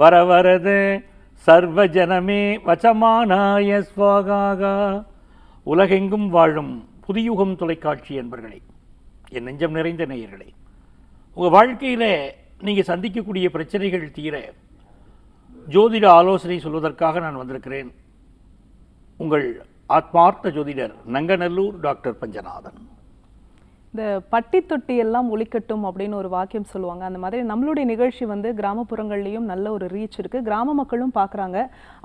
வரவரத சர்வஜனமே வச்சமானாய ஸ்வாகாகா உலகெங்கும் வாழும் புதியுகம் தொலைக்காட்சி என்பர்களே என் நெஞ்சம் நிறைந்த நேயர்களே உங்கள் வாழ்க்கையில் நீங்கள் சந்திக்கக்கூடிய பிரச்சனைகள் தீர ஜோதிட ஆலோசனை சொல்வதற்காக நான் வந்திருக்கிறேன். உங்கள் ஆத்மார்த்த ஜோதிடர் நங்கநல்லூர் டாக்டர் பஞ்சநாதன். இந்த பட்டி தொட்டி எல்லாம் ஒலிக்கட்டும் அப்படின்னு ஒரு வாக்கியம் சொல்லுவாங்க. அந்த மாதிரி நம்மளுடைய நிகழ்ச்சி வந்து கிராமப்புறங்கள்லயும் நல்ல ஒரு ரீச் இருக்கு. கிராம மக்களும் பார்க்கறாங்க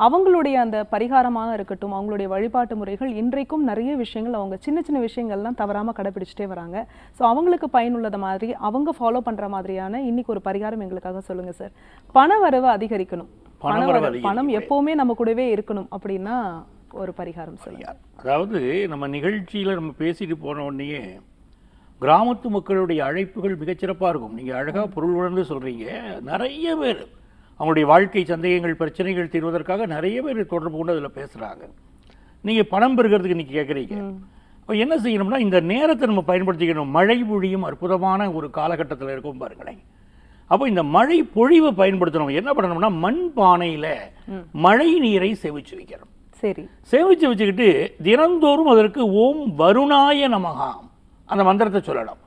அவங்களுடைய அந்த பரிகாரமாக இருக்கட்டும் அவங்களுடைய வழிபாட்டு முறைகள் இன்றைக்கும் நிறைய விஷயங்கள் அவங்க சின்ன சின்ன விஷயங்கள்லாம் தவறாம கடைபிடிச்சிட்டே வராங்க. ஸோ அவங்களுக்கு பயனுள்ளத மாதிரி அவங்க ஃபாலோ பண்ற மாதிரியான இன்னைக்கு ஒரு பரிகாரம் எங்களுக்காக சொல்லுங்க சார் பண வரவு அதிகரிக்கணும். பண பணவரவு வரவு அதிகரிக்கணும். பணம் எப்பவுமே நம்ம கூடவே இருக்கணும் அப்படின்னா ஒரு பரிகாரம் சொல்லுங்க. அதாவது நம்ம நிகழ்ச்சியில் நம்ம பேசிட்டு போன உடனேயே கிராமத்து மக்களுடைய அழைப்புகள் மிகச்சிறப்பாக இருக்கும். நீங்கள் அழகாக பொருள் உணர்ந்து சொல்கிறீங்க நிறைய பேர் அவங்களுடைய வாழ்க்கை சந்தேகங்கள் பிரச்சனைகள் தீர்வதற்காக நிறைய பேர் தொடர்பு கொண்டு அதில் பேசுகிறாங்க நீங்கள் பணம் பெறுகிறதுக்கு நீங்கள் கேட்குறீங்க அப்போ என்ன செய்யணும்னா இந்த நேரத்தை நம்ம பயன்படுத்திக்கணும். மழை பொழியும் அற்புதமான ஒரு காலகட்டத்தில் இருக்கும் பாருங்களேன். அப்போ இந்த மழை பொழிவை பயன்படுத்தணும். என்ன பண்ணணும்னா மண் பானையில் மழை நீரை சேமிச்சு வைக்கணும். சரி. சேமிச்சு வச்சுக்கிட்டு தினந்தோறும் அதற்கு ஓம் வருணாய நமகாம் அந்த மந்திரத்தை சொல்லலாம்.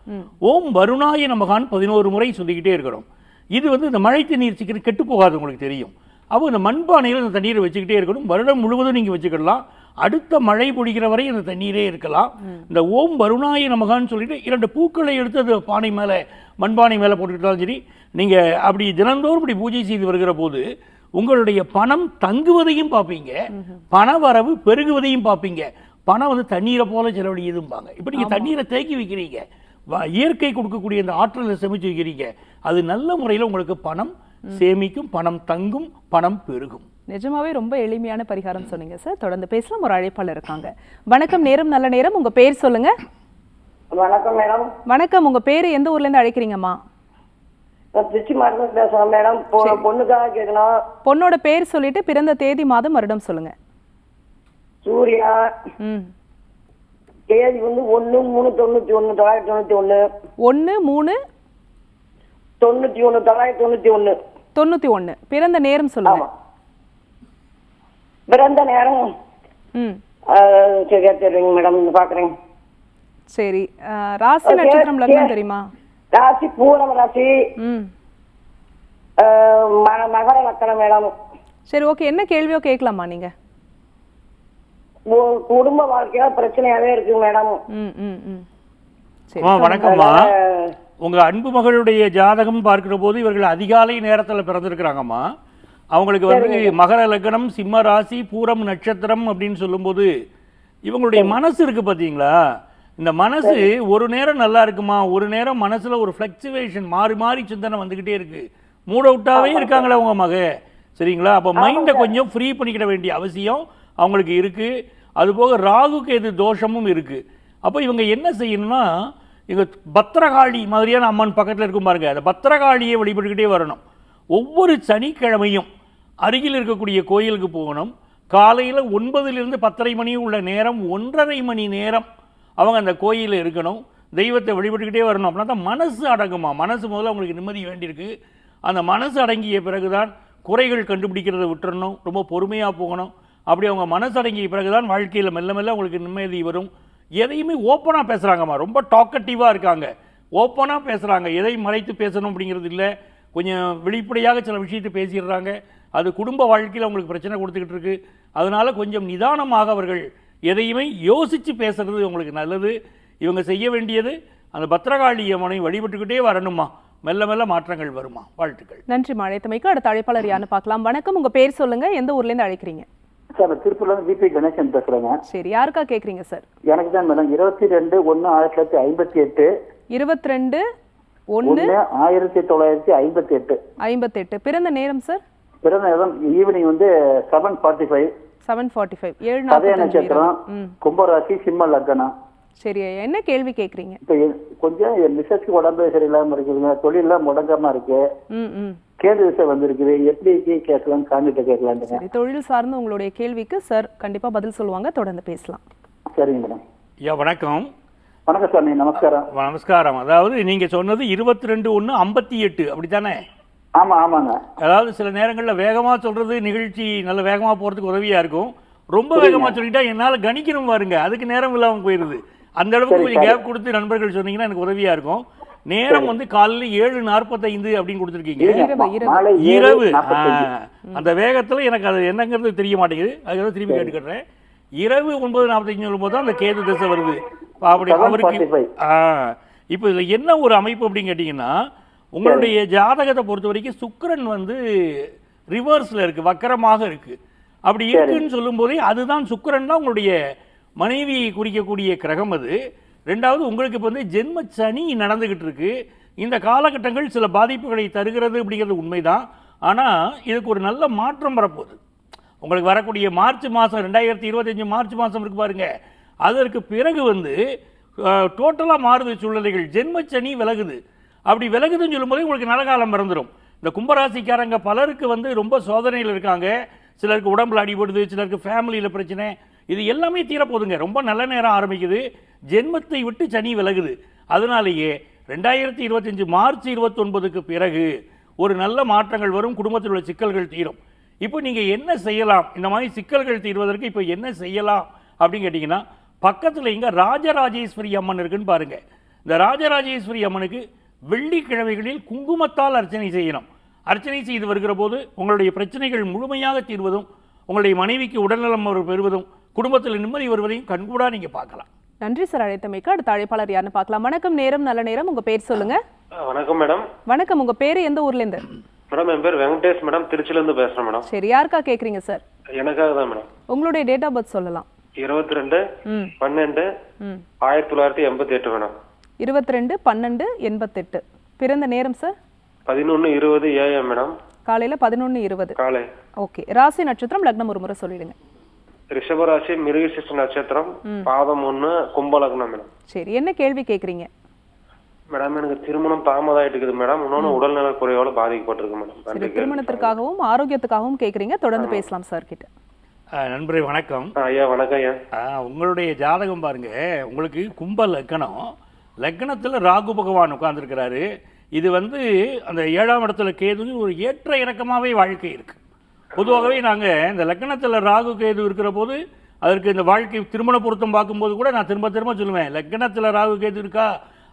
ஓம் வருணாய நமகான் பதினோரு முறை சொல்லிக்கிட்டே இருக்கணும் இது வந்து இந்த மழை தண்ணீர் சீக்கிரம் கெட்டு போகாது உங்களுக்கு தெரியும். அப்போ இந்த மண்பானையில் இந்த தண்ணீரை வச்சுக்கிட்டே இருக்கணும். வருடம் முழுவதும் நீங்கள் வச்சுக்கலாம் அடுத்த மழை பொழிகிற வரை அந்த தண்ணீரே இருக்கலாம். இந்த ஓம் வருணாய நமகான்னு சொல்லிட்டு இரண்டு பூக்களை எடுத்து அது பானை மேலே மண்பானை மேலே போட்டுக்கிட்டாலும் சரி நீங்கள் அப்படி தினந்தோறும் இப்படி பூஜை செய்து வருகிற போது உங்களுடைய பணம் தங்குவதையும் பார்ப்பீங்க. பண வரவு பெருகுவதையும் பார்ப்பீங்க. பணம் வந்து தண்ணீரை போல செலவழியுதும்பாங்க. இப்போ நீங்கள் தண்ணீரை தேக்கி வைக்கிறீங்க. வ- இயற்கை கொடுக்கக்கூடிய இந்த ஆற்றலை சேமிச்சு வைக்கிறீங்க. அது நல்ல முறையில் உங்களுக்கு பணம் சேமிக்கும் பணம் தங்கும் பணம் பெருகும். நிஜமாவே ரொம்ப எளிமையான பரிகாரம் சொன்னீங்க சார் தொடர்ந்து பேசலாம். ஒரு அழைப்பாளர் இருக்காங்க. வணக்கம் நேரம் நல்ல நேரம். உங்க பேர் சொல்லுங்க. வணக்கம் மேடம். வணக்கம். உங்க பேரு எந்த ஊர்ல இருந்து அழைக்கிறீங்கம்மா? நான் திருச்சி மாவட்டம் பேசுறேன் மேடம். பொண்ணுக்காக கேட்கணும். பொண்ணோட பேர் சொல்லிட்டு பிறந்த தேதி மாதம் வருடம் சொல்லுங்க. சூர்யா. தேதி வந்து ஒண்ணு மூணு தொண்ணூத்தி ஒண்ணு தொள்ளாயிரத்தி தொண்ணூத்தி ஒண்ணு. ஒன்று மூணு? தொண்ணூத்தி ஒண்ணு தொள்ளாயிரத்தி தொண்ணூத்தி ஒண்ணு. தொண்ணூத்தி ஒண்ணு. பிறந்த நேரம் சொல்லுங்க. பிறந்த நேரம். ம். சரியா தெரியுங்க மேடம் பாக்குறேன். சரி. ராசி நட்சத்திரம் லக்னம் தெரியுமா? ராசி பூரம் ராசி. மகர லக்கணம் மேடம். சரி ஓகே. என்ன கேள்வியோ கேட்கலாமா நீங்க? குடும்ப வாழ்க்கையில பிரச்சனையாவே இருக்கு மேடம். ம் ம் ம். சரி. அம்மா வணக்கம்மா. உங்க அன்பு மகளுடைய ஜாதகம் பார்க்கிற போது இவர்கள் அதிகாலை நேரத்தில் பிறந்திருக்கிறாங்கம்மா. அவங்களுக்கு வந்து மகர லக்னம் சிம்ம ராசி பூரம் நட்சத்திரம் அப்படின்னு சொல்லும்போது இவங்களுடைய மனசு இருக்கு பார்த்தீங்களா இந்த மனசு ஒரு நேரம் நல்லா இருக்குமா? ஒரு நேரம் மனசுல ஒரு ஃப்ளக்சுவேஷன் மாறி மாறி சிந்தனை வந்துகிட்டே இருக்கு. மூட் அவுட்டாவே இருக்காங்களே உங்க மக. சரிங்களா? அப்போ மைண்டை கொஞ்சம் ஃப்ரீ பண்ணிக்கிட வேண்டிய அவசியம் அவங்களுக்கு இருக்கு. அதுபோக ராகுக்கு எது தோஷமும் இருக்குது அப்போ இவங்க என்ன செய்யணும்னா இவங்க பத்திரகாளி மாதிரியான அம்மன் பக்கத்தில் இருக்கும் பாருங்க அந்த பத்திரகாளியை வழிபட்டுக்கிட்டே வரணும். ஒவ்வொரு சனிக்கிழமையும் அருகில் இருக்கக்கூடிய கோயிலுக்கு போகணும். காலையில் ஒன்பதுலேருந்து பத்தரை மணி உள்ள நேரம் ஒன்றரை மணி நேரம் அவங்க அந்த கோயிலில் இருக்கணும். தெய்வத்தை வழிபட்டுக்கிட்டே வரணும். அப்படின்னா தான் மனசு அடங்குமா? மனசு முதல்ல அவங்களுக்கு நிம்மதி வேண்டியிருக்கு. அந்த மனசு அடங்கிய பிறகுதான் குறைகள் கண்டுபிடிக்கிறத விட்டுறணும். ரொம்ப பொறுமையாக போகணும். அப்படி அவங்க மனசடங்கிய பிறகுதான் வாழ்க்கையில் மெல்ல மெல்ல அவங்களுக்கு நிம்மதி வரும். எதையுமே ஓப்பனாக பேசுகிறாங்கம்மா ரொம்ப டாக்கட்டிவாக இருக்காங்க. ஓப்பனாக பேசுகிறாங்க எதையும் மறைத்து பேசணும் அப்படிங்கிறது இல்லை. கொஞ்சம் வெளிப்படையாக சில விஷயத்தை பேசிடுறாங்க. அது குடும்ப வாழ்க்கையில் அவங்களுக்கு பிரச்சனை கொடுத்துக்கிட்டு இருக்குது அதனால கொஞ்சம் நிதானமாக அவர்கள் எதையுமே யோசித்து பேசுகிறது அவங்களுக்கு நல்லது. இவங்க செய்ய வேண்டியது அந்த பத்திரகாளி அம்மனை வழிபட்டுக்கிட்டே வரணுமா மெல்ல மெல்ல மாற்றங்கள் வருமா வாழ்த்துக்கள். நன்றி மழைத்தமைக்கு அடுத்த அழைப்பாளர் யாருன்னு பார்க்கலாம். வணக்கம். உங்கள் பேர் சொல்லுங்கள் எந்த ஊர்லேருந்து அழைக்கிறீங்க? சார் திருப்பூர்ல இருந்து விபி கணேசன் பேசுறேங்க. சரி யாருக்கா கேக்குறீங்க சார்? எனக்கு தான் மேடம். இருபத்தி ரெண்டு ஒன்னு ஆயிரத்தி தொள்ளாயிரத்தி ஐம்பத்தி எட்டு. இருபத்தி ரெண்டு ஒன்னு? ஆயிரத்தி தொள்ளாயிரத்தி ஐம்பத்தி எட்டு. ஐம்பத்தெட்டு பிறந்த நேரம் சார்? பிறந்த நேரம் ஈவினிங் வந்து seven forty five seven forty five ஏழு நட்சத்திரம் கும்பராசி சிம்ம லக்னம் சரி என்ன கேள்வி எ- கொஞ்சம் என் மிஸ்ஸஸ்க்கு உடம்பு சரியில்லாம இருக்குதுங்க தொழிலெல்லாம் முடக்கமா இருக்கு. ம் ம். கேது விசை வந்திருக்குது எப்படி கேட்கலாம் காண்டிட்ட கேட்கலான்ட்டுங்க. சரி தொழில் சார்ந்த உங்களுடைய கேள்விக்கு சார் கண்டிப்பா பதில் சொல்லுவாங்க தொடர்ந்து பேசலாம். சரிங்க மேடம். ஐயா வணக்கம். வணக்கம் சாமி நமஸ்காரம். நமஸ்காரம். அதாவது நீங்க சொன்னது இருபத்தி ரெண்டு ஒன்று ஐம்பத்தி எட்டு அப்படித்தானே? ஆமா ஆமாங்க. அதாவது சில நேரங்களில் வேகமா சொல்றது நிகழ்ச்சி நல்ல வேகமா போறதுக்கு உதவியா இருக்கும். ரொம்ப வேகமா சொல்லிட்டா என்னால கணிக்கணும் பாருங்க அதுக்கு நேரம் இல்லாம போயிருது. அந்த அளவுக்கு கொஞ்சம் கேப் கொடுத்து நண்பர்கள் சொன்னீங்கன்னா எனக்கு உதவியா இருக்கும். நேரம் வந்து காலையில் ஏழு நாற்பத்தைந்து அப்படின்னு கொடுத்துருக்கீங்க. இரவு, அந்த வேகத்துல எனக்கு அது என்னங்கிறது தெரிய மாட்டேங்குது. அதுக்காக திரும்பி கேட்டுக்கிறேன் இரவு ஒன்பது நாற்பத்தஞ்சு சொல்லும்போது தான் அந்த கேது திசை வருது. அப்ப அப்படி அவருக்கு இப்போ இதுல என்ன ஒரு அமைப்பு அப்படின்னு கேட்டிங்கன்னா உங்களுடைய ஜாதகத்தை பொறுத்த வரைக்கும் சுக்கிரன் வந்து ரிவர்ஸ்ல இருக்கு வக்கரமாக இருக்கு. அப்படி இருக்குன்னு சொல்லும்போதே அதுதான் சுக்கிரன் தான் உங்களுடைய மனைவியை குறிக்கக்கூடிய கிரகம் அது. ரெண்டாவது உங்களுக்கு இப்போ வந்து ஜென்ம சனி நடந்துக்கிட்டு இருக்கு இந்த காலகட்டங்கள் சில பாதிப்புகளை தருகிறது அப்படிங்கிறது உண்மைதான். ஆனால் இதுக்கு ஒரு நல்ல மாற்றம் வரப்போகுது. உங்களுக்கு வரக்கூடிய மார்ச் மாதம் ரெண்டாயிரத்தி இருபத்தஞ்சு மார்ச் மாதம் இருக்கு பாருங்க. அதற்கு பிறகு வந்து டோட்டலாக மாறுது சூழ்நிலைகள். ஜென்மச்சனி விலகுது. அப்படி விலகுதுன்னு சொல்லும்போது உங்களுக்கு நலகாலம் காலம் இந்த கும்பராசிக்காரங்க பலருக்கு வந்து ரொம்ப சோதனையில் இருக்காங்க. சிலருக்கு உடம்புல அடிபடுது சிலருக்கு ஃபேமிலியில் பிரச்சனை. இது எல்லாமே தீரப்போகுதுங்க. ரொம்ப நல்ல நேரம் ஆரம்பிக்குது. ஜென்மத்தை விட்டு சனி விலகுது. அதனாலேயே ரெண்டாயிரத்தி இருபத்தஞ்சு மார்ச் இருபத்தொன்பதுக்கு பிறகு ஒரு நல்ல மாற்றங்கள் வரும். குடும்பத்தில் உள்ள சிக்கல்கள் தீரும். இப்போ நீங்கள் என்ன செய்யலாம்? இந்த மாதிரி சிக்கல்கள் தீர்வதற்கு இப்போ என்ன செய்யலாம்? அப்படின்னு கேட்டிங்கன்னா பக்கத்தில் இங்கே ராஜராஜேஸ்வரி அம்மன் இருக்குன்னு பாருங்கள் இந்த ராஜராஜேஸ்வரி அம்மனுக்கு வெள்ளிக்கிழமைகளில் குங்குமத்தால் அர்ச்சனை செய்யணும். அர்ச்சனை செய்து வருகிற போது உங்களுடைய பிரச்சனைகள் முழுமையாக தீர்வதும் உங்களுடைய மனைவிக்கு உடல்நலம் அவர் பெறுவதும் குடும்பத்தில் நிம்மதி வருவதையும் கண்கூடா நீங்க பார்க்கலாம். நன்றி சார் அழைத்தமைக்கு அடுத்த அழைப்பாளர் யாருன்னு பார்க்கலாம். வணக்கம் நேரம் நல்ல நேரம். உங்க பேர் சொல்லுங்க. வணக்கம் மேடம். வணக்கம். உங்க பேரு எந்த ஊர்ல இருந்து? மேடம் என் பேர் வெங்கடேஷ் மேடம். திருச்சில இருந்து பேசுறேன் மேடம். சரி யாருக்கா கேக்குறீங்க சார்? எனக்காக தான் மேடம். உங்களுடைய டேட் ஆஃப் பர்த் சொல்லலாம். இருபத்தி ரெண்டு பன்னெண்டு ஆயிரத்தி தொள்ளாயிரத்தி எண்பத்தி எட்டு மேடம். இருபத்தி ரெண்டு பன்னெண்டு எண்பத்தெட்டு. பிறந்த நேரம் சார்? பதினொன்னு இருபது ஏஎம் மேடம். காலையில பதினொன்று இருபது. காலை. ஓகே. ராசி நட்சத்திரம் லக்னம் ஒரு முறை சொல்லிடுங்க. ரிஷபராசி மிருகசிஷ்ட நட்சத்திரம் பாதம் ஒண்ணு கும்பலக்னம் மேடம். சரி என்ன கேள்வி கேக்குறீங்க? மேடம் எனக்கு திருமணம் தாமதம் இருக்குது மேடம். இன்னொன்னு உடல்நல குறைவால பாதிக்கப்பட்டிருக்கு மேடம். திருமணத்திற்காகவும் ஆரோக்கியத்துக்காகவும் கேக்குறீங்க. தொடர்ந்து பேசலாம் சார் கிட்ட நண்பரே வணக்கம். ஐயா வணக்கம் ஐயா. உங்களுடைய ஜாதகம் பாருங்க. உங்களுக்கு கும்ப லக்கணம் லக்னத்தில் ராகு பகவான் உட்கார்ந்திருக்கிறாரு. இது வந்து அந்த ஏழாம் இடத்துல கேது ஒரு ஏற்ற இறக்கமாகவே வாழ்க்கை இருக்கு. பொதுவாகவே நாங்கள் இந்த லக்னத்தில் ராகு கேது இருக்கிற போது அதற்கு இந்த வாழ்க்கை திருமண பொருத்தம் பார்க்கும்போது கூட நான் திரும்ப திரும்ப சொல்லுவேன் லக்னத்தில் ராகு கேது இருக்கா?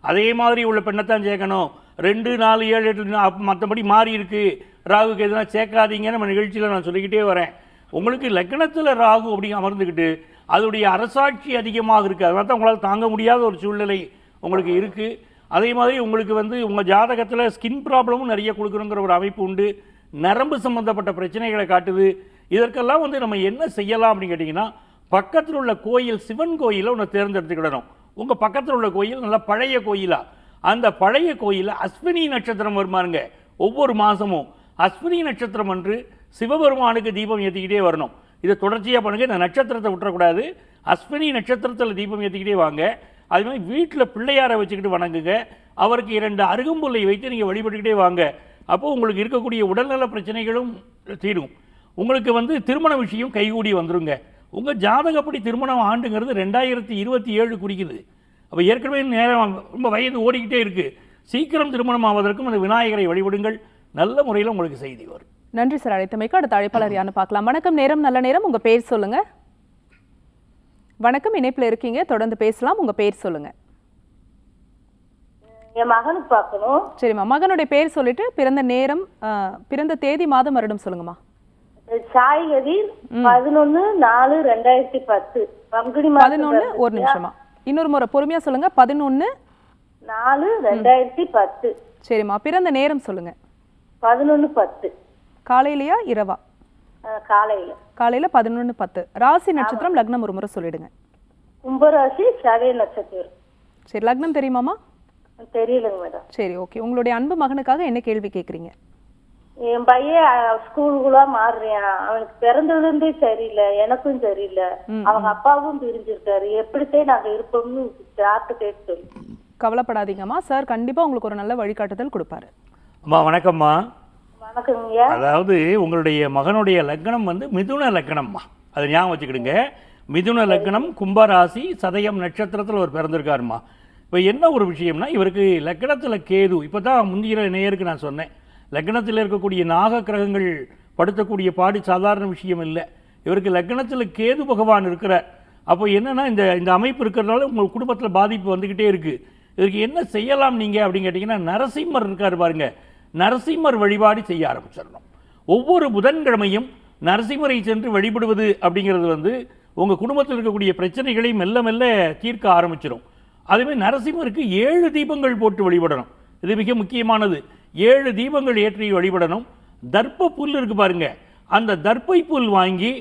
அதே மாதிரி உள்ள பெண்ணைத்தான் சேர்க்கணும். ரெண்டு நாலு ஏழு எட்டு மற்றபடி மாறி இருக்குது ராகு கேதுனா சேர்க்காதீங்கன்னு நம்ம நிகழ்ச்சியில் நான் சொல்லிக்கிட்டே வரேன். உங்களுக்கு லக்னத்தில் ராகு அப்படி அமர்ந்துக்கிட்டு அதோடைய அரசாட்சி அதிகமாக இருக்குது அதனால் தான் உங்களால் தாங்க முடியாத ஒரு சூழ்நிலை உங்களுக்கு இருக்குது அதே மாதிரி உங்களுக்கு வந்து உங்கள் ஜாதகத்தில் ஸ்கின் ப்ராப்ளமும் நிறைய கொடுக்குறோங்கிற ஒரு அமைப்பு உண்டு. நரம்பு சம்பந்தப்பட்ட பிரச்சனைகளை காட்டுது. இதற்கெல்லாம் வந்து நம்ம என்ன செய்யலாம் அப்படின்னு கேட்டிங்கன்னா பக்கத்தில் உள்ள கோயில் சிவன் கோயிலை ஒன்று தேர்ந்தெடுத்துக்கிடணும். உங்கள் பக்கத்தில் உள்ள கோயில் நல்ல பழைய கோயிலாக அந்த பழைய கோயிலில் அஸ்வினி நட்சத்திரம் வருமாருங்க ஒவ்வொரு மாதமும் அஸ்வினி நட்சத்திரம் அன்று சிவபெருமானுக்கு தீபம் ஏற்றிக்கிட்டே வரணும். இதை தொடர்ச்சியாக பண்ணுங்க. இந்த நட்சத்திரத்தை விட்டுறக்கூடாது. அஸ்வினி நட்சத்திரத்தில் தீபம் ஏற்றிக்கிட்டே வாங்க. அது மாதிரி வீட்டில் பிள்ளையாரை வச்சுக்கிட்டு வணங்குங்க. அவருக்கு இரண்டு அருகம்புல்லை வைத்து நீங்கள் வழிபட்டுக்கிட்டே வாங்க. அப்போ உங்களுக்கு இருக்கக்கூடிய உடல்நல பிரச்சனைகளும் தீரும். உங்களுக்கு வந்து திருமண விஷயம் கைகூடி வந்துருங்க. உங்கள் ஜாதகப்படி திருமணம் ஆண்டுங்கிறது ரெண்டாயிரத்தி இருபத்தி ஏழு குறிக்குது. அப்போ ஏற்கனவே நேரம் ரொம்ப வயது ஓடிக்கிட்டே இருக்கு. சீக்கிரம் திருமணம் ஆவதற்கும் அந்த விநாயகரை வழிபடுங்கள். நல்ல முறையில் உங்களுக்கு செய்தி வரும். நன்றி சார். அழைத்தமைக்கு அடுத்த அழைப்பாளர் யாருன்னு பார்க்கலாம். வணக்கம். நேரம் நல்ல நேரம். உங்க பேர் சொல்லுங்க. வணக்கம். இணைப்புல இருக்கீங்க. தொடர்ந்து பேசலாம். உங்க பேர் சொல்லுங்க. என் மகனுக்கு பார்க்கணும். சரிம்மா மகனுடைய பேர் சொல்லிட்டு பிறந்த நேரம் பிறந்த தேதி மாதம் வருடம் சொல்லுங்கம்மா. சாய்கதி பதினொன்னு நாலு ரெண்டாயிரத்தி பத்து. பங்குனி பதினொன்னு ஒரு நிமிஷமா இன்னொரு முறை பொறுமையா சொல்லுங்க. பதினொன்னு நாலு ரெண்டாயிரத்தி பத்து. சரிம்மா பிறந்த நேரம் சொல்லுங்க. பதினொன்னு பத்து. காலையிலயா இரவா? காலையில. காலையில பதினொன்னு பத்து. ராசி நட்சத்திரம் லக்னம் ஒரு முறை சொல்லிடுங்க. கும்பராசி சதய நட்சத்திரம். சரி லக்னம் தெரியுமாமா தெரியலங்க மேடம். சரி ஓகே. உங்களுடைய அன்பு மகனுக்காக என்ன கேள்வி கேட்குறீங்க என் பையன் ஸ்கூலுக்குள்ள மாறுறான். அவனுக்கு பிறந்ததுல இருந்தே சரியில்லை எனக்கும் சரியில்லை. அவங்க அப்பாவும் பிரிஞ்சிருக்காரு. எப்படித்தான் நாங்க இருப்போம்னு டாக்டர் கேட்டு சொல்லு கவலைப்படாதீங்கம்மா. சார் கண்டிப்பா உங்களுக்கு ஒரு நல்ல வழிகாட்டுதல் கொடுப்பாரு. அம்மா வணக்கம்மா. வணக்கங்கய்யா அதாவது உங்களுடைய மகனுடைய லக்னம் வந்து மிதுன லக்னம்மா. அதை ஞாபகம் வச்சுக்கிடுங்க. மிதுன லக்னம் கும்பராசி சதயம் நட்சத்திரத்தில் அவர் பிறந்திருக்காருமா இப்போ என்ன ஒரு விஷயம்னா இவருக்கு லக்னத்தில் கேது இப்போ தான் முந்திய நேயருக்கு நான் சொன்னேன். லக்னத்தில் இருக்கக்கூடிய நாக கிரகங்கள் படுத்தக்கூடிய பாடி சாதாரண விஷயம் இல்லை. இவருக்கு லக்னத்தில் கேது பகவான் இருக்கிறார். அப்போ என்னென்னா இந்த இந்த அமைப்பு இருக்கிறதுனால உங்கள் குடும்பத்தில் பாதிப்பு வந்துக்கிட்டே இருக்குது இதுக்கு என்ன செய்யலாம் நீங்கள் அப்படின்னு கேட்டிங்கன்னா நரசிம்மர் இருக்கார் பாருங்கள் நரசிம்மர் வழிபாடு செய்ய ஆரம்பிச்சிடணும். ஒவ்வொரு புதன்கிழமையும் நரசிம்மரை சென்று வழிபடுவது அப்படிங்கிறது வந்து உங்கள் குடும்பத்தில் இருக்கக்கூடிய பிரச்சனைகளை மெல்ல மெல்ல தீர்க்க ஆரம்பிச்சிடும் அதுவே நரசிம்மருக்கு ஏழு தீபங்கள் போட்டு வழிபடணும். இது மிக முக்கியமானது. ஏழு தீபங்கள் ஏற்றி வழிபடணும். தர்ப்ப புல் இருக்கு பாருங்க. அந்த தர்ப்பை புல் வாங்கி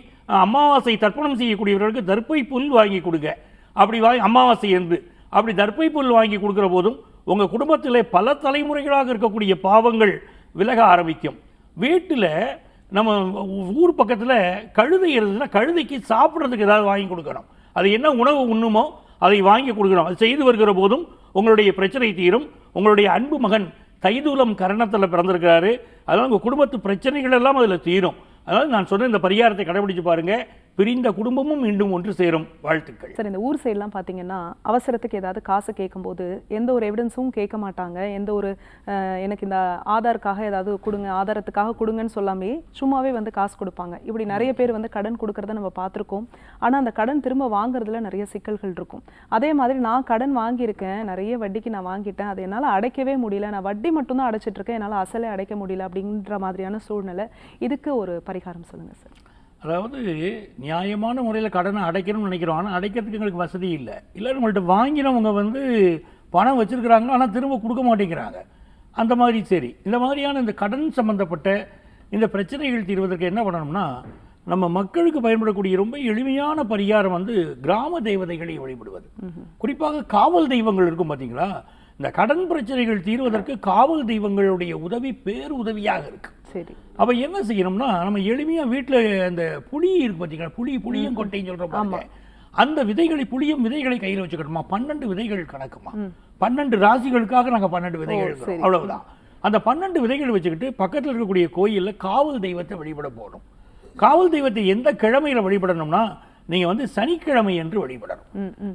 அமாவாசை தர்ப்பணம் செய்யக்கூடியவர்களுக்கு தர்ப்பை புல் வாங்கி கொடுங்க. அப்படி வாங்கி அமாவாசை என்று. அப்படி தர்ப்பை புல் வாங்கி கொடுக்குற போதும் உங்கள் குடும்பத்தில் பல தலைமுறைகளாக இருக்கக்கூடிய பாவங்கள் விலக ஆரம்பிக்கும். வீட்டில் நம்ம ஊர் பக்கத்தில் கழுதை இருந்ததுன்னா கழுதைக்கு சாப்பிட்றதுக்கு ஏதாவது வாங்கி கொடுக்கணும். அது என்ன உணவு உண்ணுமோ அதை வாங்கி கொடுக்கணும் அது செய்து வருகிற போதும் உங்களுடைய பிரச்சனை தீரும். உங்களுடைய அன்பு மகன் தைதூலம் கரணத்தில் பிறந்திருக்கிறாரு. அதனால் உங்கள் குடும்பத்து பிரச்சனைகள் எல்லாம் அதில் தீரும். அதாவது நான் சொன்ன இந்த பரிகாரத்தை கடைபிடிச்சு பாருங்கள் பிரிந்த குடும்பமும் மீண்டும் ஒன்று சேரும். வாழ்த்துக்கள். சார் இந்த ஊர் சைட்லாம் பார்த்தீங்கன்னா அவசரத்துக்கு ஏதாவது காசு கேட்கும்போது எந்த ஒரு எவிடன்ஸும் கேட்க மாட்டாங்க. எந்த ஒரு எனக்கு இந்த ஆதாருக்காக ஏதாவது கொடுங்க ஆதாரத்துக்காக கொடுங்கன்னு சொல்லாமே சும்மாவே வந்து காசு கொடுப்பாங்க. இப்படி நிறைய பேர் வந்து கடன் கொடுக்கறத நம்ம பார்த்துருக்கோம் ஆனால் அந்த கடன் திரும்ப வாங்குறதுல நிறைய சிக்கல்கள் இருக்கும். அதே மாதிரி நான் கடன் வாங்கியிருக்கேன் நிறைய வட்டிக்கு நான் வாங்கிட்டேன். அது என்னால் அடைக்கவே முடியல. நான் வட்டி மட்டும்தான் அடைச்சிட்டு இருக்கேன். என்னால் அசலே அடைக்க முடியல அப்படின்ற மாதிரியான சூழ்நிலை. இதுக்கு ஒரு பரிகாரம் சொல்லுங்கள் சார். அதாவது நியாயமான முறையில் கடனை அடைக்கணும்னு நினைக்கிறோம். ஆனால் அடைக்கிறதுக்கு எங்களுக்கு வசதி இல்லை. இல்லை நம்மள்ட்ட வாங்கினவங்க வந்து பணம் வச்சிருக்கிறாங்க ஆனால் திரும்ப கொடுக்க மாட்டேங்கிறாங்க. அந்த மாதிரி சரி. இந்த மாதிரியான இந்த கடன் சம்பந்தப்பட்ட இந்த பிரச்சனைகள் தீர்வதற்கு என்ன பண்ணணும்னா நம்ம மக்களுக்கு பயன்படக்கூடிய ரொம்ப எளிமையான பரிகாரம் வந்து கிராம தேவதைகளை வழிபடுவது. குறிப்பாக காவல் தெய்வங்கள் இருக்கும் பார்த்தீங்களா இந்த கடன் பிரச்சனைகள் தீர்வதற்கு காவல் தெய்வங்களுடைய உதவி பேர் உதவியாக இருக்கு. சரி. அப்ப என்ன செய்யணும்னா நம்ம எளிமையா வீட்ல அந்த புளி இருக்கு பார்த்தீங்களா புளி புளியும் கொட்டைன்னு சொல்றோம் பாருங்க அந்த விதைகளை புளியும் விதைகளை கையில வச்சுக்கணுமா பன்னெண்டு விதைகள் கணக்குமா? பன்னெண்டு ராசிகளுக்காக நாங்க பன்னெண்டு விதைகள் அவ்வளவுதான். அந்த பன்னெண்டு விதைகள் வச்சுக்கிட்டு பக்கத்துல இருக்கக்கூடிய கோயில்ல காவல் தெய்வத்தை வழிபட போகணும். காவல் தெய்வத்தை எந்த கிழமையில வழிபடணும்னா நீங்க வந்து சனிக்கிழமை என்று வழிபடணும்.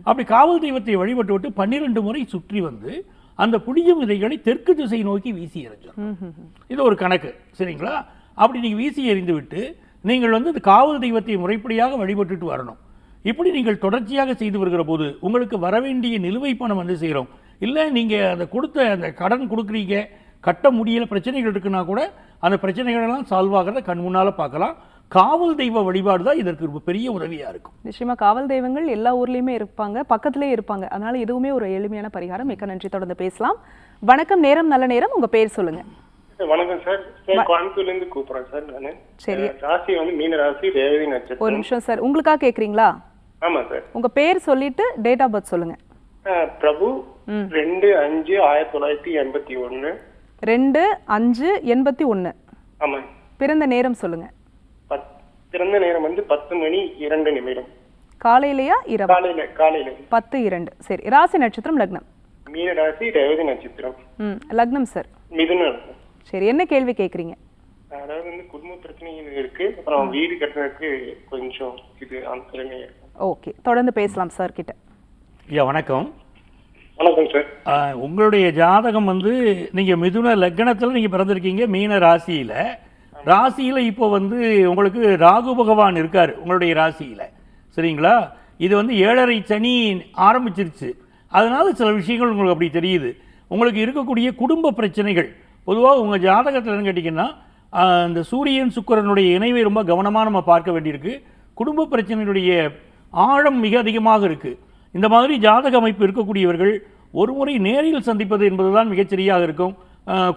அப்படி காவல் தெய்வத்தை வழிபட்டு விட்டு பன்னிரண்டு முறை சுற்றி வந்து அந்த புளியும் விதைகளை தெற்கு திசை நோக்கி வீசி எறிஞ்சிடணும் ம் ம் ம். இது ஒரு கணக்கு சரிங்களா? அப்படி நீங்கள் வீசி எறிந்து விட்டு நீங்கள் வந்து இந்த காவல் தெய்வத்தை முறைப்படியாக வழிபட்டுட்டு வரணும். இப்படி நீங்கள் தொடர்ச்சியாக செய்து வருகிற போது உங்களுக்கு வர வேண்டிய நிலுவை பணம் வந்து சேரும். இல்லை நீங்கள் அந்த கொடுத்த அந்த கடன் கொடுக்குறீங்க கட்ட முடியல பிரச்சனைகள் இருக்குன்னா கூட அந்த பிரச்சனைகள் எல்லாம் சால்வ் ஆகிறத கண் முன்னால பார்க்கலாம். காவல் தெய்வ வழிபாடு தான் இதற்கு ரொம்ப பெரிய உதவியாக இருக்கும். நிச்சயமா காவல் தெய்வங்கள் எல்லா ஊர்லயுமே இருப்பாங்க. பக்கத்திலே இருப்பாங்க. அதனால இதுவுமே ஒரு எளிமையான பரிகாரம். மிக்க நன்றி. தொடர்ந்து பேசலாம். வணக்கம். நேரம் நல்ல நேரம். உங்க பேர் சொல்லுங்க. வணக்கம் சார். சார் கோயம்புத்தூர்ல இருந்து கூப்பிடுறேன் சார் நானு. சரி. ராசி வந்து மீன ராசி ரேவதி ஒரு நட்சத்திரம் நிமிஷம் சார். உங்களுக்காக கேக்குறீங்களா? ஆமா சார். உங்க பேர் சொல்லிட்டு டேட் ஆஃப் பர்த் சொல்லுங்க. பிரபு ரெண்டு அஞ்சு ஆயிரத்தி தொள்ளாயிரத்தி எண்பத்தி ஒண்ணு ரெண்டு அஞ்சு எண்பத்தி ஒண்ணு ஆமா பிறந்த நேரம் சொல்லுங்க. பிறந்த நேரம் வந்து பத்து மணி இரண்டு நிமிடம். காலையிலயா இரவு? காலையில காலையில. பத்து இரண்டு. சரி ராசி நட்சத்திரம் லக்னம்? மீன ராசி ரேவதி நட்சத்திரம். ம் லக்னம் சார் மிதுனம் சரி என்ன கேள்வி கேக்குறீங்க? அதாவது வந்து குடும்ப பிரச்சனைகள் இருக்கு. அப்புறம் வீடு கட்டுறதுக்கு கொஞ்சம் இது அந்த ஓகே தொடர்ந்து பேசலாம் சார் கிட்ட. ஐயா வணக்கம். வணக்கம் சார் உங்களுடைய ஜாதகம் வந்து நீங்க மிதுன லக்னத்துல நீங்க பிறந்திருக்கீங்க மீன ராசியில. ராசியில் இப்போ வந்து உங்களுக்கு ராகு பகவான் இருக்கார் உங்களுடைய ராசியில். சரிங்களா? இது வந்து ஏழரை சனி ஆரம்பிச்சிருச்சு. அதனால் சில விஷயங்கள் உங்களுக்கு அப்படி தெரியுது. உங்களுக்கு இருக்கக்கூடிய குடும்ப பிரச்சனைகள். பொதுவாக உங்கள் ஜாதகத்தில் என்ன கேட்டிங்கன்னா இந்த சூரியன் சுக்கரனுடைய இணைவை ரொம்ப கவனமாக நம்ம பார்க்க வேண்டியிருக்கு. குடும்ப பிரச்சனையினுடைய ஆழம் மிக அதிகமாக இருக்குது இந்த மாதிரி ஜாதக அமைப்பு இருக்கக்கூடியவர்கள் ஒரு முறை நேரில் சந்திப்பது என்பதுதான் மிகச்சரியாக இருக்கும்.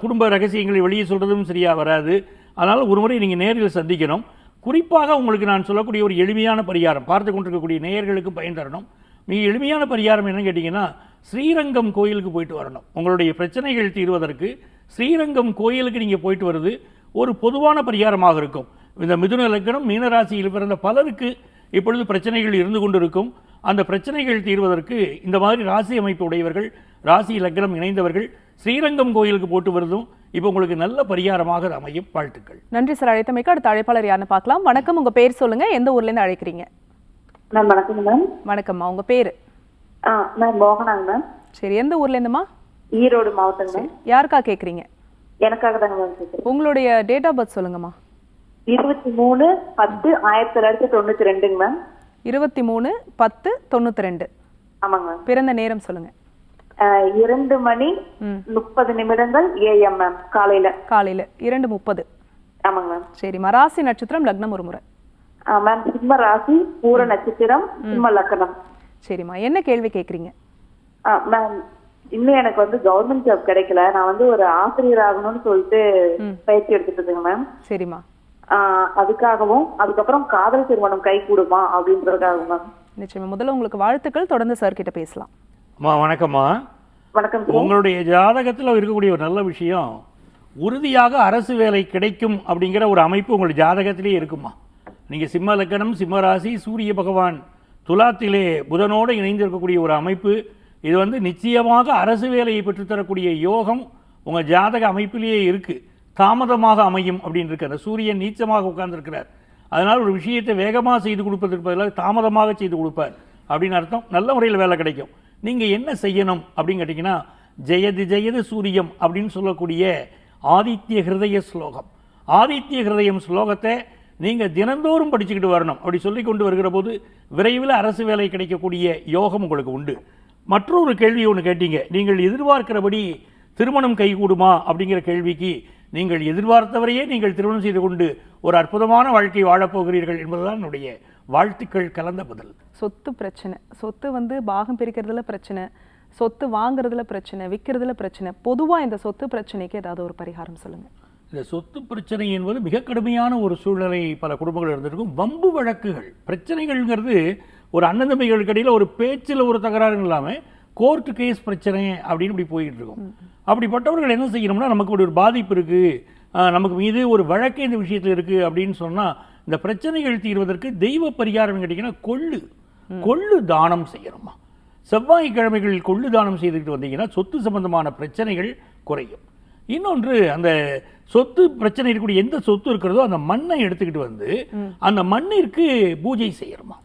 குடும்ப ரகசியங்களை வெளியே சொல்கிறதும் சரியாக வராது. அதனால் ஒரு முறை நீங்கள் நேரில் சந்திக்கணும். குறிப்பாக உங்களுக்கு நான் சொல்லக்கூடிய ஒரு எளிமையான பரிகாரம் பார்த்து கொண்டிருக்கக்கூடிய நேயர்களுக்கு பயன் தரணும். மிக எளிமையான பரிகாரம் என்னன்னு கேட்டிங்கன்னா ஸ்ரீரங்கம் கோயிலுக்கு போயிட்டு வரணும். உங்களுடைய பிரச்சனைகள் தீர்வதற்கு ஸ்ரீரங்கம் கோயிலுக்கு நீங்கள் போயிட்டு வருது ஒரு பொதுவான பரிகாரமாக இருக்கும். இந்த மிதுன லக்னம் மீனராசியில் பிறந்த பலருக்கு இப்பொழுது பிரச்சனைகள் இருந்து கொண்டிருக்கும். அந்த பிரச்சனைகள் தீர்வதற்கு இந்த மாதிரி ராசி அமைப்பு உடையவர்கள் ராசி இலக்கணம் இணைந்தவர்கள் ஸ்ரீரங்கம் கோயிலுக்கு போட்டு வருதும் இப்போ உங்களுக்கு நல்ல பரிகாரமாக அமையும். வாழ்த்துக்கள். நன்றி சார் அழைத்தமைக்கு அடுத்த அழைப்பாளர் யாருன்னு பார்க்கலாம். வணக்கம் உங்க பேர் சொல்லுங்க. எந்த ஊர்ல இருந்து அழைக்கிறீங்க? மேம் வணக்கம் மேம் வணக்கம்மா உங்க பேரு? ஆ மேம் மோகனாங்க மேம் சரி எந்த ஊர்ல இருந்துமா ஈரோடு மாவட்டம் மேம் யாருக்கா கேக்குறீங்க? எனக்காக தாங்க மேம் கேட்குறேன் உங்களுடைய டேட் ஆஃப் பர்த் சொல்லுங்கம்மா. இருபத்தி மூணு பத்து ஆயிரத்தி தொள்ளாயிரத்தி தொண்ணூத்தி ரெண்டுங்க மேம் இருபத்தி மூணு பத்து தொண்ணூத்தி ரெண்டு. ஆமாங்க. மேம் பிறந்த நேரம் சொல்லுங்க. இரண்டு மணி. முப்பது நிமிடங்கள் ஏஎம் மேம் காலையில. காலையில இரண்டு முப்பது. ஆமாங்க மேம் சரிம்மா ராசி நட்சத்திரம் லக்னம் ஒரு முறை. மேம் சிம்ம ராசி பூர நட்சத்திரம் சிம்ம லக்கணம் சரிம்மா என்ன கேள்வி கேக்குறீங்க? மேம் இன்னும் எனக்கு வந்து கவர்மெண்ட் ஜாப் கிடைக்கல. நான் வந்து ஒரு ஆசிரியர் ஆகணும்னு சொல்லிட்டு பயிற்சி எடுத்துட்டு இருக்கேங்க மேம் சரிம்மா. அதுக்காகவும் அதுக்கப்புறம் காதல் திருமணம் கை கூடுமா அப்படின்றதுக்காகவும் மேம் நிச்சயமா முதல்ல உங்களுக்கு வாழ்த்துக்கள் தொடர்ந்து சார் கிட்ட பேசலாம். அம்மா வணக்கம்மா. வணக்கம் உங்களுடைய ஜாதகத்தில் இருக்கக்கூடிய ஒரு நல்ல விஷயம் உறுதியாக அரசு வேலை கிடைக்கும் அப்படிங்கிற ஒரு அமைப்பு உங்கள் ஜாதகத்திலே இருக்குமா? நீங்கள் சிம்ம லக்கணம் சிம்ம ராசி சூரிய பகவான் துலாத்திலே புதனோடு இணைந்து இருக்கக்கூடிய ஒரு அமைப்பு. இது வந்து நிச்சயமாக அரசு வேலையை பெற்றுத்தரக்கூடிய யோகம் உங்கள் ஜாதக அமைப்பிலேயே இருக்குது தாமதமாக அமையும் அப்படின்னு இருக்கு அந்த சூரியன் நீச்சமாக உட்கார்ந்திருக்கிறார். அதனால் ஒரு விஷயத்தை வேகமாக செய்து கொடுப்பதற்கு பதிலாக தாமதமாக செய்து கொடுப்பார் அப்படின்னு அர்த்தம். நல்ல முறையில் வேலை கிடைக்கும். நீங்கள் என்ன செய்யணும் அப்படின்னு கேட்டிங்கன்னா ஜெயதி ஜெயது சூரியம் அப்படின்னு சொல்லக்கூடிய ஆதித்ய ஹிருதய ஸ்லோகம். ஆதித்ய ஹிருதயம் ஸ்லோகத்தை நீங்கள் தினந்தோறும் படிச்சுக்கிட்டு வரணும். அப்படி சொல்லி கொண்டு வருகிற போது விரைவில் அரசு வேலை கிடைக்கக்கூடிய யோகம் உங்களுக்கு உண்டு. மற்றொரு கேள்வி ஒன்று கேட்டீங்க. நீங்கள் எதிர்பார்க்கிறபடி திருமணம் கைகூடுமா அப்படிங்கிற கேள்விக்கு நீங்கள் எதிர்பார்த்தவரையே நீங்கள் திருமணம் செய்து கொண்டு ஒரு அற்புதமான வாழ்க்கை வாழப்போகிறீர்கள் என்பதுதான் என்னுடைய வாழ்த்துக்கள் கலந்த பதில். சொத்து பிரச்சனை. சொத்து வந்து பாகம் பிரிக்கிறதுல பிரச்சனை சொத்து வாங்குறதுல பிரச்சனை விற்கிறதுல பிரச்சனை. பொதுவா இந்த சொத்து பிரச்சனைக்கு ஏதாவது ஒரு பரிகாரம் சொல்லுங்க. இந்த சொத்து பிரச்சனை என்பது மிக கடுமையான ஒரு சூழ்நிலை பல குடும்பங்கள் இருந்திருக்கும் வம்பு வழக்குகள் பிரச்சனைகள்ங்கிறது ஒரு அண்ணன் தம்பிகளுக்கு இடையில ஒரு பேச்சில் ஒரு தகராறு இல்லாமல் கோர்ட்டு கேஸ் பிரச்சனை அப்படின்னு இப்படி போயிட்டு இருக்கும் அப்படிப்பட்டவர்கள் என்ன செய்யணும்னா நமக்கு ஒரு பாதிப்பு இருக்கு. ஆஹ், நமக்கு மீது ஒரு வழக்கு இந்த விஷயத்தில் இருக்கு அப்படின்னு சொன்னா இந்த பிரச்சனைகள் தீர்வதற்கு தெய்வ பரிகாரம் கேட்டிங்கன்னா கொள்ளு. கொள்ளு தானம் செய்யணுமா? செவ்வாய்க்கிழமைகளில் கொள்ளு தானம் செய்துக்கிட்டு வந்தீங்கன்னா சொத்து சம்பந்தமான பிரச்சனைகள் குறையும். இன்னொன்று அந்த சொத்து பிரச்சனை இருக்கக்கூடிய எந்த சொத்து இருக்கிறதோ அந்த மண்ணை எடுத்துக்கிட்டு வந்து அந்த மண்ணிற்கு பூஜை செய்யணுமா?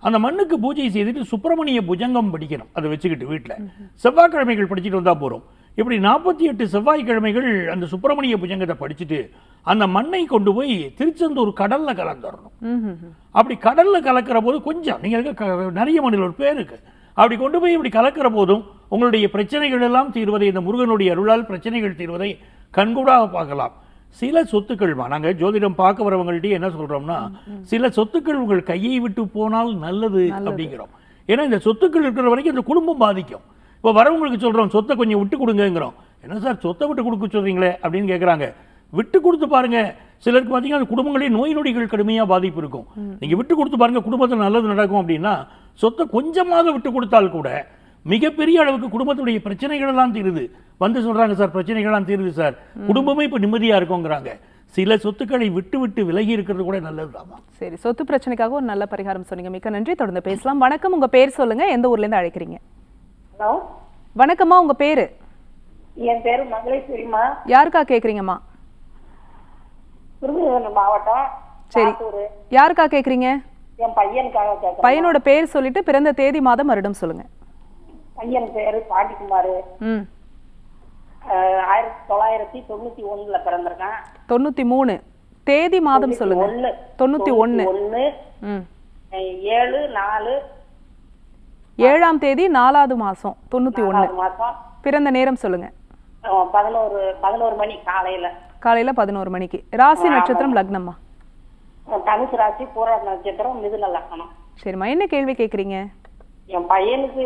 அந்த மண்ணுக்கு பூஜை செய்துட்டு சுப்பிரமணிய புஜங்கம் படிக்கணும். அதை வச்சுக்கிட்டு வீட்டில் செவ்வாய்க்கிழமைகள் படிச்சுட்டு வந்தால் போகிறோம் இப்படி நாற்பத்தி எட்டு செவ்வாய்க்கிழமைகள் அந்த சுப்பிரமணிய புஜங்கத்தை படிச்சுட்டு அந்த மண்ணை கொண்டு போய் திருச்செந்தூர் கடல்ல கலந்துடணும். அப்படி கடல்ல கலக்கிற போது கொஞ்சம் நீங்க இருக்க க- நிறைய மண்ணில் ஒரு பேர் இருக்கு. அப்படி கொண்டு போய் இப்படி கலக்கிற போதும் உங்களுடைய பிரச்சனைகள் எல்லாம் தீர்வதை இந்த முருகனுடைய அருளால் பிரச்சனைகள் தீர்வதை கண்கூடாக பார்க்கலாம். சில சொத்துக்கள்மா நாங்க ஜோதிடம் பார்க்க வரவங்கள்ட்ட என்ன சொல்றோம்னா சில சொத்துக்கள் உங்கள் கையை விட்டு போனால் நல்லது அப்படிங்கிறோம். ஏன்னா இந்த சொத்துக்கள் இருக்கிற வரைக்கும் இந்த குடும்பம் பாதிக்கும். இப்போ வரவங்களுக்கு சொல்றோம் சொத்தை கொஞ்சம் விட்டு கொடுங்கங்கிறோம். என்ன சார் சொத்தை விட்டு கொடுக்க சொல்றீங்களே? அப்படின்னு கேட்குறாங்க விட்டு கொடுத்து பாருங்க. சிலருக்கு பார்த்தீங்கன்னா அந்த குடும்பங்களே நோய் நொடிகள் கடுமையாக பாதிப்பு இருக்கும். நீங்க விட்டு கொடுத்து பாருங்க குடும்பத்தில் நல்லது நடக்கும் அப்படின்னா சொத்தை கொஞ்சமாக விட்டு கொடுத்தால் கூட மிகப்பெரிய அளவுக்கு குடும்பத்துடைய பிரச்சனைகள் எல்லாம் தீருது. வந்து சொல்றாங்க சார் பிரச்சனைகள்லாம் தீருது சார். குடும்பமே இப்போ நிம்மதியா இருக்குங்கிறாங்க. சில சொத்துக்களை விட்டு விட்டு விலகி இருக்கிறது கூட நல்லதுதாம்மா. சரி சொத்து பிரச்சனைக்காக ஒரு நல்ல பரிகாரம் சொன்னீங்க. மிக்க நன்றி. தொடர்ந்து பேசலாம். வணக்கம். உங்க பேர் சொல்லுங்க. எந்த ஊர்ல இருந்து அழைக்கிறீங்க? ஹலோ? வணக்கம்மா. உங்க பேரு? என் பேரு மங்களேஸ்வரிமா யாருக்கா கேக்குறீங்கம்மா? விருதுநகர் மாவட்டம் சரி. சாத்தூர் யாருக்கா கேக்குறீங்க? என் பையனுக்காக பையனோட பேர் சொல்லிட்டு பிறந்த தேதி மாதம் வருடம் சொல்லுங்க. பையன் பேரு பாண்டிக்குமார். ஆயிரத்தி தொள்ளாயிரத்தி தொண்ணூத்தி ஒண்ணுல பிறந்திருக்கான். தொண்ணூத்தி மூணு. தேதி மாதம் சொல்லுங்க. தொண்ணூத்தி ஒண்ணு ஒண்ணு ஏழு நாலு. ஏழாம் தேதி நாலாவது மாசம் தொண்ணூத்தி ஒண்ணு மாசம். பிறந்த நேரம் சொல்லுங்க. பதினோரு பதினோரு மணி காலையில. காலையில பதினோரு மணிக்கு. ராசி நட்சத்திரம் லக்னம்மா தனுசு ராசி பூர நட்சத்திரம் மிதுன லக்கணம் சரிம்மா என்ன கேள்வி கேக்குறீங்க? என் பையனுக்கு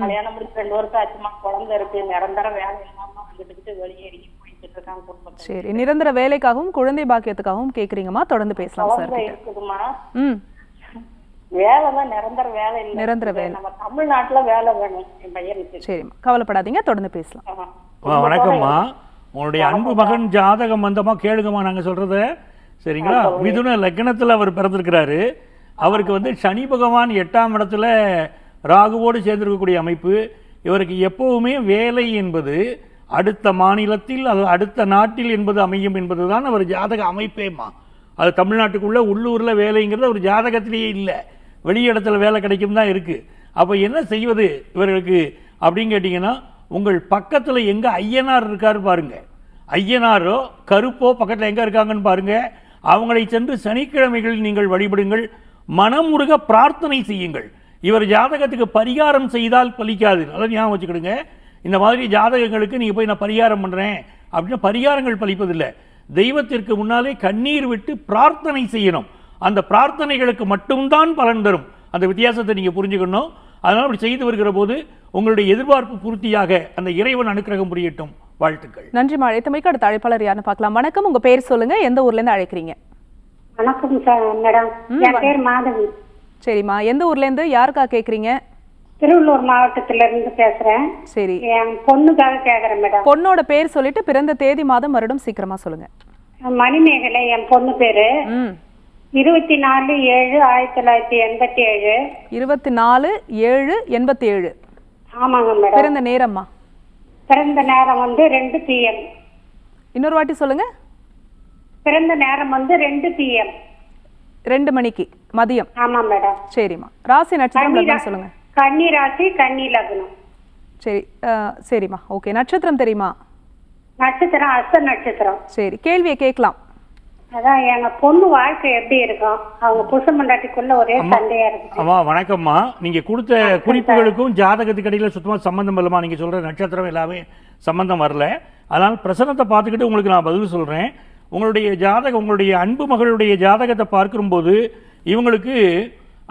கல்யாணம் முடிச்சு ரெண்டு வருஷம் ஆச்சுமா குழந்தை இருக்கு. நிரந்தர வேலை இல்லாம வந்துட்டு வெளியேறி போயிட்டு சரி. நிரந்தர வேலைக்காகவும் குழந்தை பாக்கியத்துக்காகவும் கேக்குறீங்கம்மா? தொடர்ந்து பேசலாம் சார் இருக்குதுமா ம். வேலை தான் நிரந்தர வேலை இல்லை. நிரந்தர வேலை. நம்ம தமிழ்நாட்டுல வேலை வேணும் என் பையனுக்கு. சரிம்மா. கவலைப்படாதீங்க. தொடர்ந்து பேசலாம். வணக்கம்மா. உங்களுடைய அன்பு மகன் ஜாதகம் வந்தமா கேளுங்கம்மா நாங்க சொல்றத. சரிங்களா? மிதுன லக்னத்துல அவர் பிறந்திருக்கிறாரு. அவருக்கு வந்து சனி பகவான் எட்டாம் இடத்துல ராகுவோடு சேர்ந்திருக்கக்கூடிய அமைப்பு. இவருக்கு எப்போவுமே வேலை என்பது அடுத்த மாநிலத்தில் அது அடுத்த நாட்டில் என்பது அமையும் என்பதுதான் அவர் ஜாதக அமைப்பேம்மா. அது தமிழ்நாட்டுக்குள்ள உள்ளூரில் வேலைங்கிறது ஒரு ஜாதகத்திலேயே இல்லை. வெளி இடத்துல வேலை கிடைக்கும் தான் இருக்குது அப்போ என்ன செய்வது இவர்களுக்கு அப்படின்னு கேட்டிங்கன்னா உங்கள் பக்கத்தில் எங்கே ஐயனார் இருக்காரு பாருங்கள் ஐயனாரோ கருப்போ பக்கத்தில் எங்கே இருக்காங்கன்னு பாருங்கள் அவங்களை சென்று சனிக்கிழமைகளில் நீங்கள் வழிபடுங்கள். மனமுருக பிரார்த்தனை செய்யுங்கள். இவர் ஜாதகத்துக்கு பரிகாரம் செய்தால் பலிக்காது. நல்லா ஞாபகம் வச்சுக்கிடுங்க. இந்த மாதிரி ஜாதகங்களுக்கு நீங்கள் போய் நான் பரிகாரம் பண்ணுறேன் அப்படின்னு பரிகாரங்கள் பலிப்பதில்லை. தெய்வத்திற்கு முன்னாலே கண்ணீர் விட்டு பிரார்த்தனை செய்யணும். அந்த பிரார்த்தனைகளுக்கு மட்டும்தான் பலன் தரும். அந்த வித்தியாசத்தை நீங்கள் புரிஞ்சுக்கணும். அதனால் அப்படி செய்து வருகிற போது உங்களுடைய எதிர்பார்ப்பு பூர்த்தியாக அந்த இறைவன் அனுக்கிரகம் புரியட்டும். வாழ்த்துக்கள். நன்றிம்மா அழைத்தமைக்கு அடுத்த அழைப்பாளர் யாருன்னு பார்க்கலாம். வணக்கம். உங்கள் பேர் சொல்லுங்கள் எந்த ஊர்லேருந்து அழைக்கிறீங்க? வணக்கம் சார் மேடம். என் பேர் மாதவி. சரிம்மா எந்த ஊர்ல இருந்து யாருக்கா கேக்குறீங்க? திருவள்ளூர் மாவட்டத்துல இருந்து பேசுறேன். சரி. என் பொண்ணுக்காக கேக்குறேன் மேடம். பொண்ணோட பேர் சொல்லிட்டு பிறந்த தேதி மாதம் வருடம் சீக்கிரமா சொல்லுங்க. மணிமேகலை என் பொண்ணு பேரு. இருபத்தி நாலு ஏழு ஆயிரத்தி தொள்ளாயிரத்தி எண்பத்தி ஏழு இருபத்தி நாலு ஏழு எண்பத்தி ஏழு ஆமாங்க மேடம். பிறந்த நேரம்மா? பிறந்த நேரம் வந்து ரெண்டு பிஎம் இன்னொரு வாட்டி சொல்லுங்க. பிறந்த நேரம் வந்து ரெண்டு பிஎம் ரெண்டு மணிக்கு மதியம். ஆமா மேடம். சரிம்மா. ராசி நட்சத்திரம் லக்னம் சொல்லுங்க. கன்னி ராசி கன்னி லக்னம். சரி சரிம்மா. ஓகே நட்சத்திரம் தெரியுமா? நட்சத்திரம் அஸ்த நட்சத்திரம். சரி கேள்வியை கேட்கலாம். அதான் எங்க பொண்ணு வாழ்க்கை எப்படி இருக்கும்? அவங்க புருஷன் மண்டாட்டிக்குள்ள ஒரே சண்டையா இருக்கு. அம்மா வணக்கம்மா. நீங்க கொடுத்த குறிப்புகளுக்கும் ஜாதகத்துக்கு இடையில சுத்தமா சம்பந்தம் இல்லைம்மா. நீங்க சொல்ற நட்சத்திரம் எல்லாமே சம்பந்தம் வரல. அதனால் பிரசனத்தை பார்த்துக்கிட்டு உங்களுக்கு நான் பதில் சொல்றேன். உங்களுடைய ஜாதகம் உங்களுடைய அன்பு மகளுடைய ஜாதகத்தை பார்க்கும்போது இவங்களுக்கு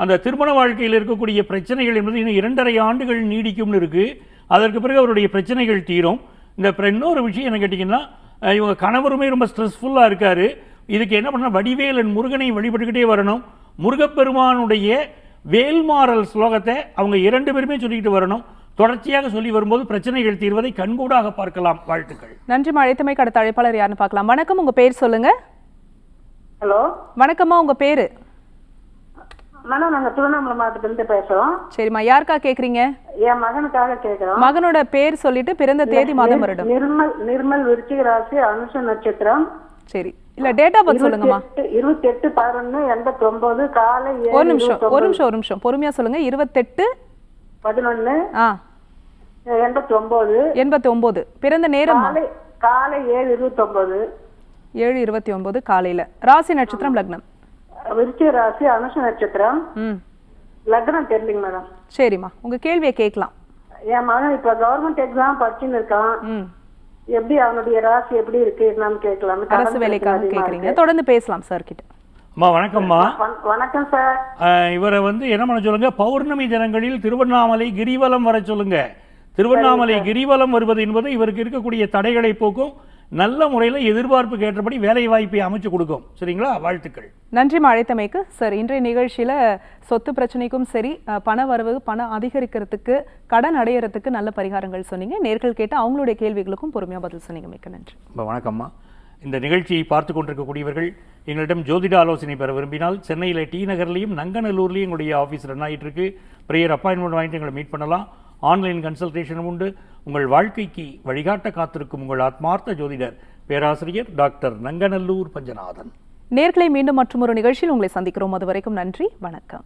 அந்த திருமண வாழ்க்கையில் இருக்கக்கூடிய பிரச்சனைகள் என்பது இன்னும் இரண்டரை ஆண்டுகள் நீடிக்கும்னு இருக்குது அதற்கு பிறகு அவருடைய பிரச்சனைகள் தீரும். இந்த இன்னொரு விஷயம் என்ன கேட்டிங்கன்னா இவங்க கணவருமே ரொம்ப ஸ்ட்ரெஸ்ஃபுல்லாக இருக்கார். இதுக்கு என்ன பண்ணால் வடிவேலன் முருகனை வழிபட்டுக்கிட்டே வரணும். முருகப்பெருமானுடைய வேல்மாறல் ஸ்லோகத்தை அவங்க இரண்டு பேருமே சொல்லிக்கிட்டு வரணும். தொடர்ச்சியாக சொல்லி வரும்போது பிரச்சனைகள் தீர்வதை கண்கூடாக பார்க்கலாம் வாழ்த்துக்கள். நன்றிம்மா அழைத்தமைக்கு அடுத்த அழைப்பாளர் யாருன்னு பார்க்கலாம். வணக்கம் உங்க பேர் சொல்லுங்க. ஹலோ? வணக்கம்மா உங்க பேரு? மேடம் நாங்க திருவண்ணாமலை மாவட்டத்துல இருந்து பேசுறோம். சரிம்மா யாருக்கா கேக்குறீங்க? என் மகனுக்காக கேக்குறோம். மகனோட பேர் சொல்லிட்டு பிறந்த தேதி மாதம் வருடம். நிர்மல் நிர்மல் விருச்சிக ராசி அனுஷ நட்சத்திரம். சரி. இல்ல டேட் ஆஃப் பர்த் சொல்லுங்கம்மா. இருபத்தி எட்டு பதினொன்னு எண்பத்தி ஒன்பது காலை ஒரு நிமிஷம் ஒரு நிமிஷம் ஒரு நிமிஷம். பொறுமையா சொல்லுங்க. இருபத்தெட்டு பதினொன்னு ஆ. எண்பத்தி ஒன்பது எண்பத்தி ஒன்பது பிறந்த நேரம்மா காலை காலை ஏழு இருபத்தி ஒன்பது ஏழு இருபத்தி ஒன்பது காலையில. ராசி நட்சத்திரம் லக்னம்? விருச்சிக ராசி அனுஷ நட்சத்திரம். ம். லக்னம் தெரியலைங்க மேடம். சரிம்மா. உங்க கேள்வியை கேட்கலாம். என் மகன் இப்ப கவர்மெண்ட் எக்ஸாம் படிச்சுன்னு இருக்கான். ம். எப்படி அவனுடைய ராசி எப்படி இருக்கு என்னன்னு கேட்கலாம் அரசு வேலைக்காக கேக்குறீங்க. தொடர்ந்து பேசலாம் சார் கிட்ட. அம்மா வணக்கம்மா. வணக்கம் சார் இவரை வந்து என்ன பண்ண சொல்லுங்க? பௌர்ணமி தினங்களில் திருவண்ணாமலை கிரிவலம் வர சொல்லுங்க. திருவண்ணாமலை கிரிவலம் வருவது என்பது இவருக்கு இருக்கக்கூடிய தடைகளை போக்கும் நல்ல முறையில் எதிர்பார்ப்புக்கு ஏற்றபடி வேலை வாய்ப்பை அமைச்சு கொடுக்கும். சரிங்களா? வாழ்த்துக்கள். நன்றிம்மா அழைத்தமைக்கு சார் இன்றைய நிகழ்ச்சியில சொத்து பிரச்சனைக்கும் சரி பண வரவு பணம் அதிகரிக்கிறதுக்கு கடன் அடையறதுக்கு நல்ல பரிகாரங்கள் சொன்னீங்க. நேர்கள் கேட்டு அவங்களுடைய கேள்விகளுக்கும் பொறுமையா பதில் சொன்னீங்க. மிக்க நன்றி. வணக்கம்மா. இந்த நிகழ்ச்சியை பார்த்து கொண்டிருக்கக்கூடியவர்கள் எங்களிடம் ஜோதிட ஆலோசனை பெற விரும்பினால் சென்னையில் டி நகர்லையும் நங்கநல்லூர்லையும் எங்களுடைய ஆஃபீஸ் ரன் ஆகிட்டு இருக்கு ப்ரேயர் அப்பாயின்மெண்ட் வாங்கிட்டு எங்களை மீட் பண்ணலாம். ஆன்லைன் கன்சல்டேஷனும் உண்டு. உங்கள் வாழ்க்கைக்கு வழிகாட்ட காத்திருக்கும் உங்கள் ஆத்மார்த்த ஜோதிடர் பேராசிரியர் டாக்டர் நங்கநல்லூர் பஞ்சநாதன். நேர்களை மீண்டும் மற்றும் ஒரு நிகழ்ச்சியில் உங்களை சந்திக்கிறோம். அது வரைக்கும் நன்றி வணக்கம்.